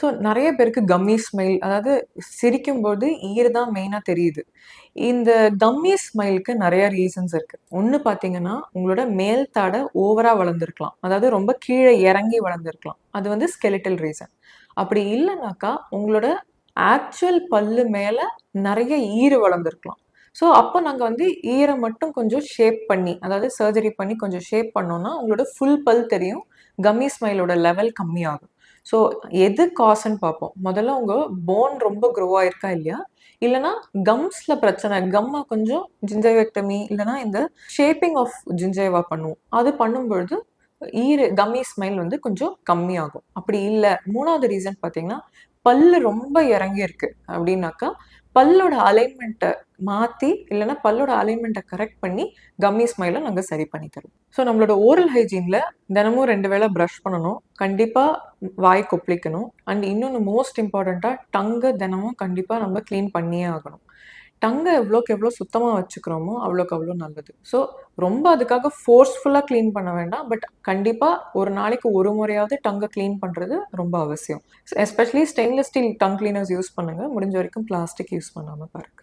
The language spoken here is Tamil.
ஸோ நிறைய பேருக்கு கம்மி ஸ்மைல் அதாவது சிரிக்கும்போது ஈர் தான் மெயினாக தெரியுது. இந்த கம்மி ஸ்மைலுக்கு நிறைய ரீசன்ஸ் இருக்கு. ஒன்று பார்த்தீங்கன்னா உங்களோட மேல் தாடை ஓவராக வளர்ந்துருக்கலாம். அதாவது ரொம்ப கீழே இறங்கி வளர்ந்துருக்கலாம். அது வந்து ஸ்கெலிட்டல் ரீசன் அப்படி இல்லைனாக்கா உங்களோட ஆக்சுவல் பல்லு மேலே நிறைய ஈறு வளர்ந்துருக்கலாம். ஸோ அப்போ நாங்கள் வந்து ஈரை மட்டும் கொஞ்சம் ஷேப் பண்ணி அதாவது சர்ஜரி பண்ணி கொஞ்சம் ஷேப் பண்ணோம்னா உங்களோட ஃபுல் பல் தெரியும். கம்மி ஸ்மைலோட லெவல் கம்மியாகும். ஸோ எது காசுன்னு பார்ப்போம். முதல்ல உங்கள் போன் ரொம்ப க்ரோ ஆயிருக்கா இல்லையா? இல்லைனா கம்ஸில் பிரச்சனை கம்மை கொஞ்சம் ஜிஞ்சைவெக்டமி இல்லைனா இந்த ஷேப்பிங் ஆஃப் ஜிஞ்சைவா பண்ணுவோம் அது பண்ணும்பொழுது ஈர கம்மி ஸ்மைல் வந்து கொஞ்சம் கம்மியாகும். அப்படி இல்லை. மூணாவது ரீசன் பார்த்தீங்கன்னா பல்லு ரொம்ப இறங்கி இருக்கு அப்படின்னாக்கா பல்லோட அலைன்மெண்ட்டை மாற்றி இல்லைன்னா பல்லோட அலைன்மெண்ட்டை கரெக்ட் பண்ணி கம்மி ஸ்மைலை நாங்கள் சரி பண்ணி தருவோம். ஸோ நம்மளோட ஓரல் ஹைஜீனில் தினமும் ரெண்டு வேளை ப்ரஷ் பண்ணணும். கண்டிப்பாக வாய் கொப்பளிக்கணும். அண்ட் இன்னொன்று மோஸ்ட் இம்பார்ட்டண்ட்டாக டங்கை தினமும் கண்டிப்பாக நம்ம க்ளீன் பண்ணியே ஆகணும். டங்கை எவ்வளோக்கு எவ்வளோ சுத்தமாக வச்சுக்கிறோமோ அவ்வளோக்கு அவ்வளோ நல்லது. ஸோ ரொம்ப அதுக்காக ஃபோர்ஸ்ஃபுல்லாக க்ளீன் பண்ண வேண்டாம். பட் கண்டிப்பாக ஒரு நாளைக்கு ஒரு முறையாவது டங்கை க்ளீன் பண்ணுறது ரொம்ப அவசியம். Especially stainless steel tongue cleaners use பண்ணுங்கள் முடிஞ்ச வரைக்கும் பிளாஸ்டிக் யூஸ் பண்ணாமல் பாருங்கள்